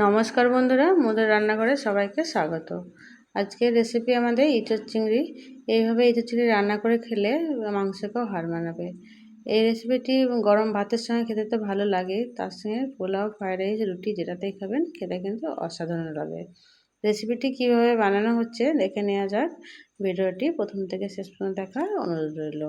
নমস্কার বন্ধুরা, মোদের রান্নাঘরে সবাইকে স্বাগত। আজকের রেসিপি আমাদের ইঁচড় চিংড়ি। এইভাবে ইঁচড় চিংড়ি রান্না করে খেলে মাংসকেও হার মানাবে। এই রেসিপিটি গরম ভাতের সঙ্গে খেতে তো ভালো লাগে, তার সঙ্গে পোলাও, ফ্রাইড রাইস, রুটি যেটাতেই খাবেন, খেতে কিন্তু অসাধারণ লাগে। রেসিপিটি কীভাবে বানানো হচ্ছে দেখে নেওয়া যাক। ভিডিওটি প্রথম থেকে শেষ পর্যন্ত দেখার অনুরোধ রইল।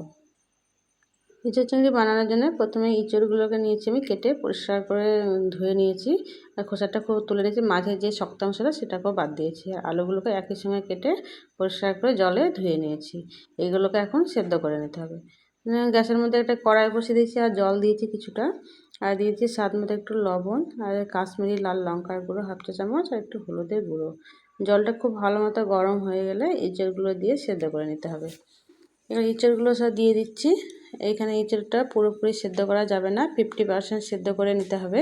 ইঁচড় চিংড়ি বানানোর জন্য প্রথমে ইঁচড়গুলোকে নিয়েছি আমি কেটে পরিষ্কার করে ধুয়ে নিয়েছি। আর খোসাটা খুব তুলে নিয়েছি। মাঝে যে শক্ত অংশটা সেটাকেও বাদ দিয়েছি। আর আলুগুলোকে একই সঙ্গে কেটে পরিষ্কার করে জলে ধুয়ে নিয়েছি। এইগুলোকে এখন সেদ্ধ করে নিতে হবে। গ্যাসের মধ্যে একটা কড়াই বসিয়ে দিয়েছি আর জল দিয়েছি কিছুটা। আর দিয়েছি স্বাদ মতো একটু লবণ আর কাশ্মীরি লাল লঙ্কার গুঁড়ো হাফ চা চামচ আর একটু হলুদের গুঁড়ো। জলটা খুব ভালো মতো গরম হয়ে গেলে ইঁচড়গুলো দিয়ে সেদ্ধ করে নিতে হবে। এবার ইঁচড়গুলো সব দিয়ে দিচ্ছি। এইখানে ইঁচড়টা পুরোপুরি সেদ্ধ করা যাবে না ফিফটি পার্সেন্ট সেদ্ধ করে নিতে হবে।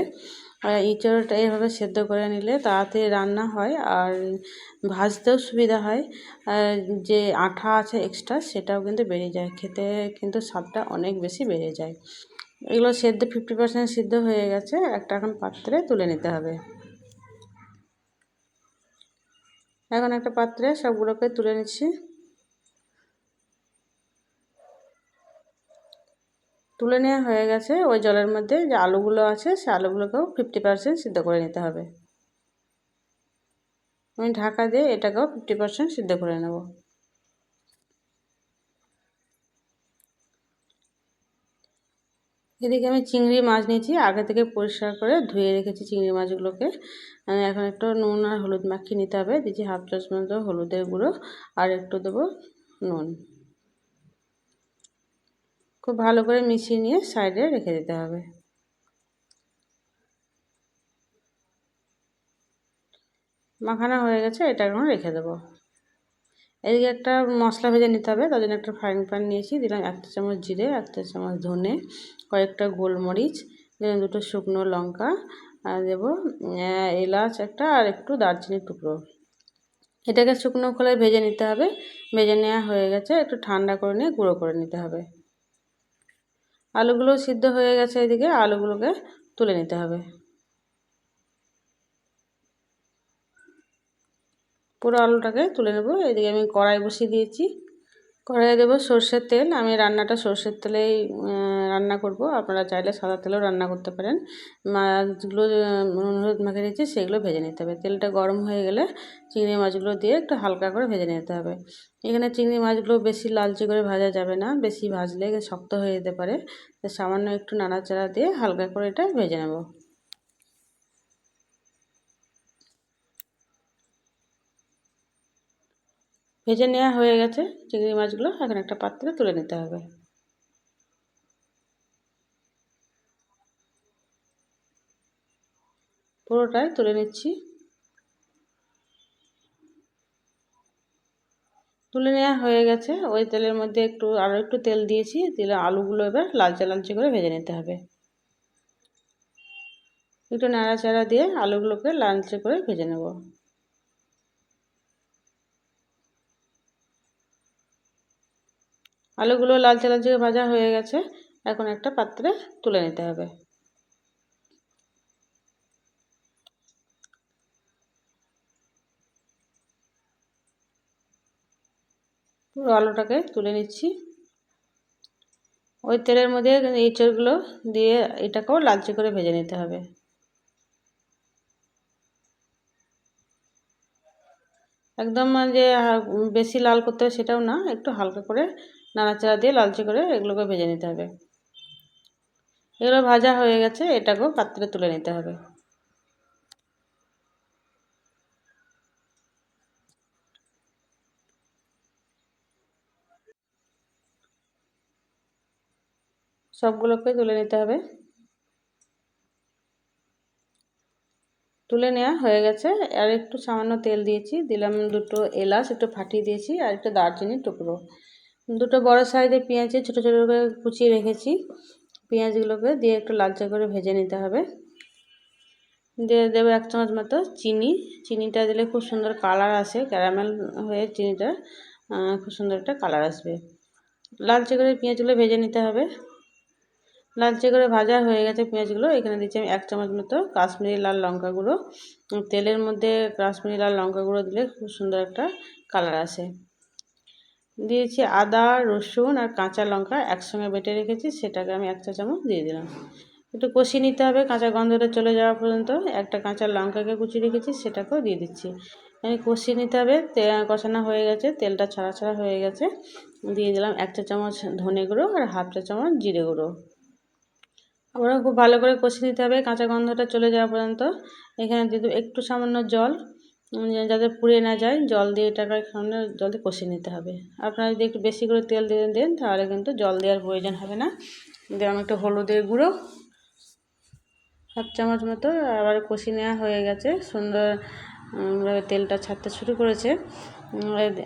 আর ইঁচড়টা এইভাবে সেদ্ধ করে নিলে তাড়াতাড়ি রান্না হয় আর ভাজতেও সুবিধা হয়। আর যে আঠা আছে এক্সট্রা সেটাও কিন্তু বেড়ে যায়, খেতে কিন্তু স্বাদটা অনেক বেশি বেড়ে যায়। এগুলো সেদ্ধ ফিফটি পার্সেন্ট সিদ্ধ হয়ে গেছে, একটা এখন পাত্রে তুলে নিতে হবে। এখন একটা পাত্রে সবগুলোকে তুলে নিচ্ছি। তুলে নেওয়া হয়ে গেছে। ওই জলের মধ্যে যে আলুগুলো আছে, সে আলুগুলোকেও ফিফটি পারসেন্ট সিদ্ধ করে নিতে হবে। আমি ঢাকা দিয়ে এটাকেও ফিফটি পারসেন্ট সিদ্ধ করে নেব। এদিকে আমি চিংড়ি মাছ নিয়েছি। আগে থেকে পরিষ্কার করে ধুয়ে রেখেছি চিংড়ি মাছগুলোকে। এখন একটু নুন আর হলুদ মাখিয়ে নিতে হবে। দিচ্ছি হাফ চামচ হলুদের গুঁড়ো আর একটু দেবো নুন। খুব ভালো করে মিশিয়ে নিয়ে সাইডে রেখে দিতে হবে। মাখানো হয়ে গেছে, এটা এখন রেখে দেবো। এদিকে একটা মশলা ভেজে নিতে হবে, তার জন্য একটা ফ্রাইং প্যান নিয়েছি, দিলাম একটা চামচ জিরে একটা চামচ ধনে, কয়েকটা গোলমরিচ, দিলাম দুটো শুকনো লঙ্কা, আর দেবো এলাচ একটা, আর একটু দারচিনির টুকরো। এটাকে শুকনো খোলায় ভেজে নিতে হবে, ভেজে নেওয়া হয়ে গেছে, একটু ঠান্ডা করে নিয়ে গুঁড়ো করে নিতে হবে। আলুগুলো সিদ্ধ হয়ে গেছে এদিকে, আলুগুলোকে তুলে নিতে হবে। পুরো আলুটাকে তুলে নেব। এদিকে আমি কড়াই বসিয়ে দিয়েছি। কড়াইয়ে দেবো সর্ষের তেল। আমি রান্নাটা সর্ষের তেলেই রান্না করব। আপনারা চাইলে সাদা তেলেও রান্না করতে পারেন। মাছগুলো হলুদ মাখে দিয়েছি সেগুলো ভেজে নিতে হবে। তেলটা গরম হয়ে গেলে চিংড়ি মাছগুলো দিয়ে একটু হালকা করে ভেজে নিতে হবে। এখানে চিংড়ি মাছগুলো বেশি লালচে করে ভাজা যাবে না, বেশি ভাজলে শক্ত হয়ে যেতে পারে। সামান্য একটু নাড়াচাড়া দিয়ে হালকা করে এটা ভেজে নেব। ভেজে নেওয়া হয়ে গেছে চিংড়ি মাছগুলো। এখন একটা পাত্রে তুলে নিতে হবে। পুরোটাই তুলে নিচ্ছি। তুলে নেওয়া হয়ে গেছে। ওই তেলের মধ্যে একটু আরও একটু তেল দিয়েছি। দিলে আলুগুলো এবার লালচে লালচে করে ভেজে নিতে হবে। একটু নাড়াচাড়া দিয়ে আলুগুলোকে লালচে করে ভেজে নেব। আলুগুলো লালচে লালচে ভাজা হয়ে গেছে। এখন একটা পাত্রে তুলে নিতে হবে। পুরো আলুটাকে তুলে নিচ্ছি। ওই তেলের মধ্যে এঁচড়গুলো দিয়ে এটাকেও লালচে করে ভেজে নিতে হবে। একদম যে বেশি লাল করতে হবে সেটাও না, একটু হালকা করে নাড়াচাড়া দিয়ে লালচে করে এগুলোকে ভেজে নিতে হবে। এগুলো ভাজা হয়ে গেছে, এটাকেও পাত্রে তুলে নিতে হবে। সবগুলোকে তুলে নিতে হবে। তুলে নেওয়া হয়ে গেছে। আর একটু সামান্য তেল দিয়েছি। দিলাম দুটো এলাচ, একটু ফাটিয়ে দিয়েছি আর একটু দারচিনির টুকরো। দুটো বড় সাইজের পেঁয়াজে ছোটো ছোটো করে কুচিয়ে রেখেছি। পেঁয়াজগুলোকে দিয়ে একটু লালচে করে ভেজে নিতে হবে। দিয়ে দেবো এক চামচ মতো চিনি। চিনিটা দিলে খুব সুন্দর কালার আসে, ক্যারামেল হয়ে চিনিটা খুব সুন্দর একটা কালার আসবে। লালচে করে পেঁয়াজগুলো ভেজে নিতে হবে। লালচে করে ভাজা হয়ে গেছে পেঁয়াজগুলো। এখানে দিচ্ছি আমি এক চামচ মতো কাশ্মীরি লাল লঙ্কা গুঁড়ো। তেলের মধ্যে কাশ্মীরি লাল লঙ্কা গুঁড়ো দিলে খুব সুন্দর একটা কালার আসে। দিয়েছি আদা, রসুন আর কাঁচা লঙ্কা একসঙ্গে বেটে রেখেছি, সেটাকে আমি এক চা চামচ দিয়ে দিলাম। একটু কষিয়ে নিতে হবে, কাঁচা গন্ধটা চলে যাওয়া পর্যন্ত। একটা কাঁচা লঙ্কাকে কুচিয়ে রেখেছি, সেটাকেও দিয়ে দিচ্ছি। আমি কষিয়ে নিতে হবে কষানো হয়ে গেছে, তেলটা ছাড়া ছাড়া হয়ে গেছে। দিয়ে দিলাম এক চা চামচ ধনে গুঁড়ো আর হাফ চা চামচ জিরে গুঁড়ো। আবারও খুব ভালো করে কষিয়ে নিতে হবে, কাঁচা গন্ধটা চলে যাওয়া পর্যন্ত। এখানে দিয়ে একটু সামান্য জল যাতে পুড়ে না যায়, জল দিয়ে এটাকে সামনে জল দিয়ে কষিয়ে নিতে হবে। আপনারা যদি একটু বেশি করে তেল দিয়ে দেন, তাহলে কিন্তু জল দেওয়ার প্রয়োজন হবে না। দিলাম একটু হলুদের গুঁড়ো, হাফ চামচ মতো, আবার কষিয়ে নেওয়া হয়ে গেছে। সুন্দর তেলটা ছাড়তে শুরু করেছে।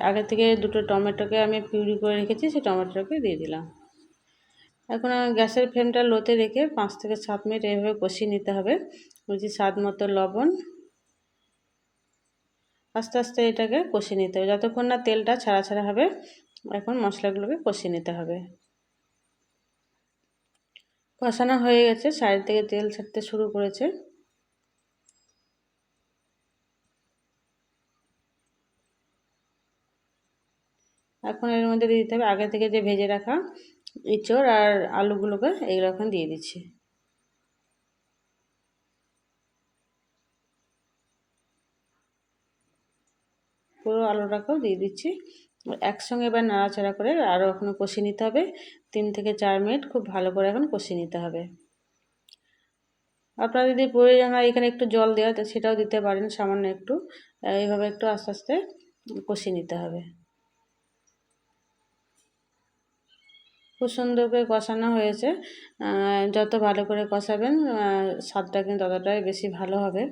আগে থেকে দুটো টমেটোকে আমি পিউরি করে রেখেছি, সেই টমেটোকে দিয়ে দিলাম। এখন গ্যাসের ফ্লেমটা লোতে রেখে পাঁচ থেকে সাত মিনিট এইভাবে কষিয়ে নিতে হবে। বুঝি স্বাদ মতো লবণ। আস্তে আস্তে এটাকে কষিয়ে নিতে হবে। যতক্ষণ না তেলটা ছাড়া ছাড়া হবে, এখন মশলাগুলোকে কষিয়ে নিতে হবে। কষানো হয়ে গেছে, সাইড থেকে তেল ছাড়তে শুরু করেছে। এখন এর মধ্যে দিয়ে দিতে হবে, আগে থেকে যে ভেজে রাখা ইঁচড় আর আলুগুলোকে এইগুলো এখন দিয়ে দিচ্ছি। পুরো আলুটাকেও দিয়ে দিচ্ছি। একসঙ্গে এবার নাড়াচাড়া করে আরও এখন কষিয়ে নিতে হবে। তিন থেকে চার মিনিট খুব ভালো করে এখন কষিয়ে নিতে হবে। আপনারা যদি প্রয়োজন হয় এখানে একটু জল দেওয়া সেটাও দিতে পারেন, সামান্য একটু। এইভাবে একটু আস্তে আস্তে কষিয়ে নিতে হবে। খুব সুন্দর করে কষানো হয়েছে। যত ভালো করে কষাবেন স্বাদটা কিন্তু ততটাই বেশি ভালো হবে।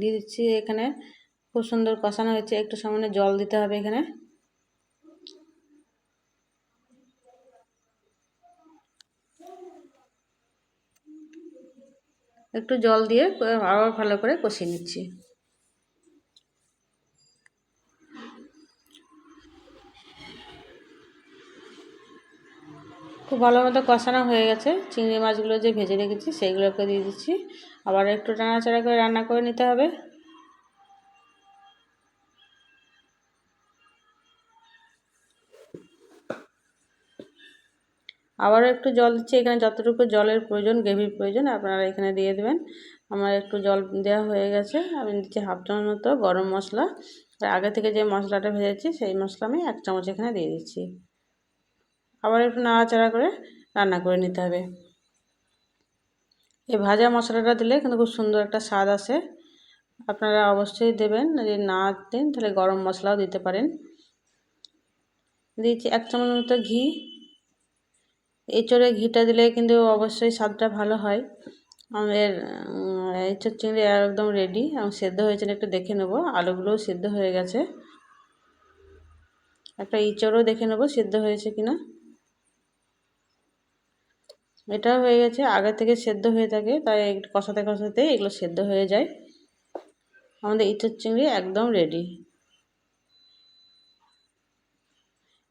দিয়ে দিচ্ছি এখানে খুব সুন্দর কষানো হয়েছে। একটু সামান্য জল দিতে হবে এখানে। একটু জল দিয়ে আবার ভালো করে কষিয়ে নিচ্ছি। ভালো মতো কষানো হয়ে গেছে। চিংড়ি মাছগুলো যে ভেজে রেখেছি, সেইগুলোকে দিয়ে দিচ্ছি। আবার একটু টানাচাড়া করে রান্না করে নিতে হবে। আবারও একটু জল দিচ্ছি। এখানে যতটুকু জলের প্রয়োজন, গ্রেভির প্রয়োজন, আপনারা এখানে দিয়ে দেবেন। আমার একটু জল দেওয়া হয়ে গেছে। আমি দিচ্ছি হাফ চামচ মতো গরম মশলা। আগে থেকে যে মশলাটা ভেজেছি, সেই মশলা আমি এক চামচ এখানে দিয়ে দিচ্ছি। আবার একটু নাড়াচাড়া করে রান্না করে নিতে হবে। এই ভাজা মশলাটা দিলে কিন্তু খুব সুন্দর একটা স্বাদ আসে। আপনারা অবশ্যই দেবেন, যদি না দেন তাহলে গরম মশলাও দিতে পারেন। দিয়েছি এক চামচ মতো ঘি। এঁচড়ে ঘিটা দিলে কিন্তু অবশ্যই স্বাদটা ভালো হয়। আমাদের এঁচড় চিংড়ি একদম রেডি এবং সেদ্ধ হয়েছে একটু দেখে নেব। আলুগুলোও সেদ্ধ হয়ে গেছে। একটা ইঁচড়ও দেখে নেব সেদ্ধ হয়েছে কিনা। এটা হয়ে গেছে আগে থেকে সেদ্ধ হয়ে থাকে, তাই একটু কষাতে কষাতে এগুলো সেদ্ধ হয়ে যায়। আমাদের ইঁচড় চিংড়ি একদম রেডি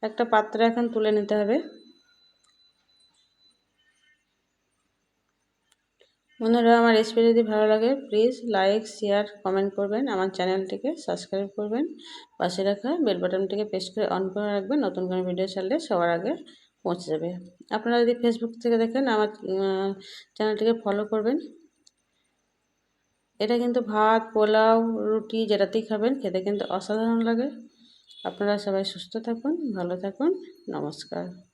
একটা পাত্রে এখন তুলে নিতে হবে। বন্ধুরা, আমার রেসিপি যদি ভালো লাগে প্লিজ লাইক শেয়ার কমেন্ট করবেন। আমার চ্যানেলটিকে সাবস্ক্রাইব করবেন। পাশে রাখা বেল বাটনটিকে প্রেস করে অন করে রাখবেন। নতুন কোনো ভিডিও ছাড়লে সবার আগে পৌঁছে যাবে। আপনারা যদি ফেসবুক থেকে দেখেন, আমার চ্যানেলটিকে ফলো করবেন। এটা কিন্তু ভাত, পোলাও, রুটি যেটাতেই খাবেন, খেতে কিন্তু অসাধারণ লাগে। আপনারা সবাই সুস্থ থাকুন, ভালো থাকুন। নমস্কার।